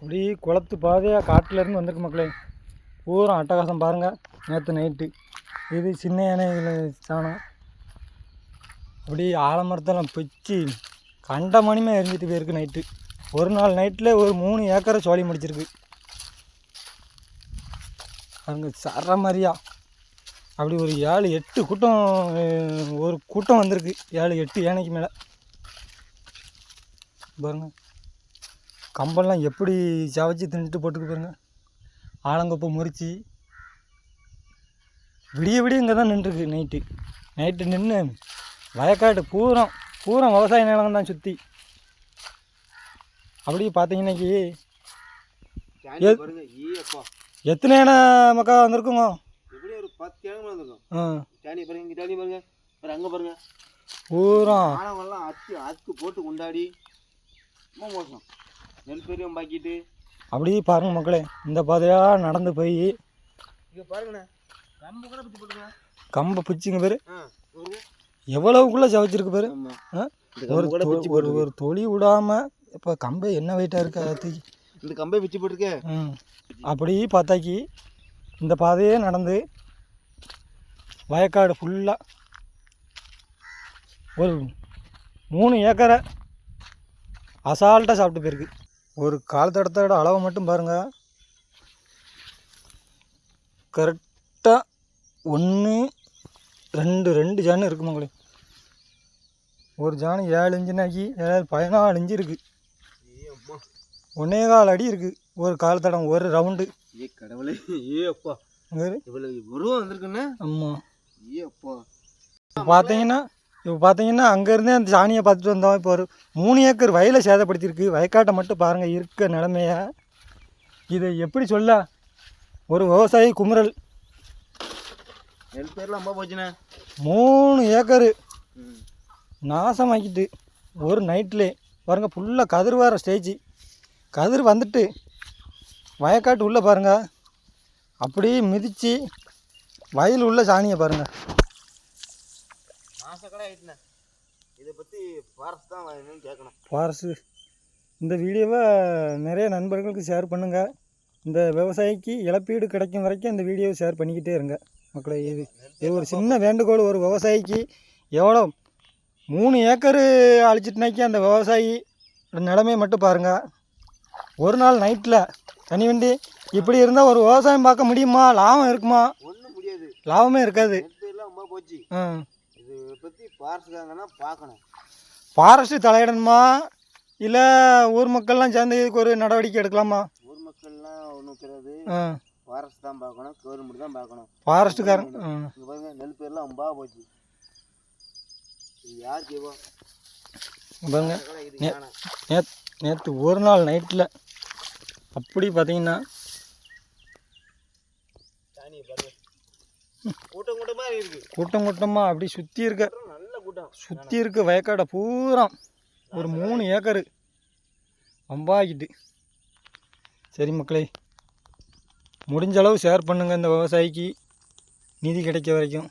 அப்படி குளத்து பாதையாக காட்டிலேருந்து வந்திருக்கு மக்களே. பூரா அட்டகாசம் பாருங்கள் நேற்று நைட்டு இது சின்ன யானைகள் சாணம். அப்படி ஆலமரத்தெல்லாம் பிச்சு கண்ட மணிமே எரிஞ்சிட்டு போயிருக்கு நைட்டு ஒரு நாள் நைட்டில் ஒரு மூணு ஏக்கரை சோழி முடிச்சிருக்கு. அங்கே சர மாதிரியா. அப்படி ஒரு ஏழு எட்டு கூட்டம் ஒரு கூட்டம் வந்திருக்கு. ஏழு எட்டு யானைக்கு மேலே. பாருங்கள் கம்பெல்லாம் எப்படி சவைச்சி தின்னுட்டு போட்டுக்கு பாருங்க. ஆலங்கொப்பை முறிச்சு. விடிய விடிய இங்கே தான் நின்றுருக்கு நைட்டு நைட்டு நின்று வயக்காடு பூரம் பூரம் விவசாய நிலம் தான் சுற்றி அப்படி பார்த்தீங்கன்னாக்கி எத்தனை யானை மக்கா வந்திருக்குங்க? பூரம். போட்டு கொண்டாடி ரொம்ப மோசம். நெல் பெரியம் பாக்கிட்டு. அப்படி பாருங்க மக்களே இந்த பாதையாக நடந்து போய் இங்க பாருங்கண்ணே. கம்பு கூட பிச்சு போட்டுங்க கம்பை பிச்சுங்க பேர். எவ்வளவுக்குள்ளே சவைச்சிருக்கு பேர். ஒரு ஒரு தொழி விடாமல் இப்போ கம்பு என்ன வெயிட்டாக இருக்கு அது தூக்கி. இந்த கம்பை பிச்சு போட்டிருக்கே ம். அப்படி பார்த்தாக்கி இந்த பாதையே நடந்து வயக்காடு ஃபுல்லாக ஒரு மூணு ஏக்கரை அசால்ட்டாக சாப்பிட்டு போயிருக்கு. ஒரு காலத்தடத்தோட அளவை மட்டும் பாருங்கள் கரெக்டாக ஒன்று ரெண்டு ரெண்டு ஜானு இருக்கு மங்களே. ஒரு ஜானு ஏழு இன்ச்சுனாக்கி ஏழு பதினாலு இன்ச்சு இருக்குது ஒன்னே கால் அடி இருக்குது ஒரு காலத்தடம் ஒரு ரவுண்டு. ஏ கடவுளே ஏ அப்பா வந்திருக்குண்ணே ஆமாம் ஏ அப்பா பார்த்தீங்கன்னா இப்போ பார்த்தீங்கன்னா அங்கேருந்தே அந்த சாணியை பார்த்துட்டு வந்தோம். இப்போ ஒரு மூணு ஏக்கர் வயலை சேதப்படுத்தியிருக்கு. வயக்காட்டை மட்டும் பாருங்கள் இருக்க நிலமைய. இதை எப்படி சொல்ல? ஒரு விவசாயி குமுறல். மூணு ஏக்கரு நாசமாக்கிட்டு ஒரு நைட்லே. பாருங்க ஃபுல்லாக கதிர் வர ஸ்டேஜ். கதிர் வந்துட்டு வயக்காட்டு உள்ளே பாருங்க. அப்படியே மிதித்து வயல் உள்ள சாணியை பாருங்கள் மாசக்கடை ஆயிட்டுண்ணே. இதை பற்றி ஃபாரஸ்ட் தான் என்னன்னு கேட்கணும் ஃபாரஸ்ட்டு இந்த வீடியோவை நிறைய நண்பர்களுக்கு ஷேர் பண்ணுங்கள் இந்த விவசாயிக்கு இழப்பீடு கிடைக்கும் வரைக்கும் இந்த வீடியோவை ஷேர் பண்ணிக்கிட்டே இருங்க. மக்களை இது இது ஒரு சின்ன வேண்டுகோள். ஒரு விவசாயிக்கு எவ்வளோ? மூணு ஏக்கரு அழிச்சிட்டுனாக்கி அந்த விவசாயி நிலைமையை மட்டும் பாருங்கள் ஒரு நாள் நைட்டில் தனி வண்டி இப்படி இருந்தால் ஒரு விவசாயம் பார்க்க முடியுமா? லாபம் இருக்குமா? லாபமே இருக்காது. போச்சு. ஆ. ஃபாரஸ்ட்காரங்கன்னா பார்க்கணும். ஃபாரஸ்ட்டு தலையிடணுமா? இல்லை ஊர் மக்கள்லாம் சேர்ந்து இதுக்கு ஒரு நடவடிக்கை எடுக்கலாமா? ஊர் மக்கள்லாம் ஒன்றும் கிடையாது. ஃபாரஸ்ட் தான் பார்க்கணும் கவர்மெண்ட் தான் பார்க்கணும். ஃபாரஸ்ட்டுக்காரன் இங்கே பாருங்க நெல் பேர்லாம் அம்பா போச்சு. இது யார் செய்வா? பாருங்க கடை இது நே- யானை? நேத் நேற்று ஒரு நாள் நைட்டில் அப்படி பார்த்தீங்கன்னா கூட்டம் கூட்டமாக இருக்கு. கூட்டம் கூட்டமாக அப்படி சுற்றி இருக்க கூட்டம் நல்ல கூட்டம். சுற்றி இருக்க வயக்காடை பூரா ஒரு மூணு ஏக்கரு. அம்பாக்கிட்டு சரி மக்களே முடிஞ்ச அளவு ஷேர் பண்ணுங்கள் இந்த விவசாயிக்கு. நிதி கிடைக்க வரைக்கும்.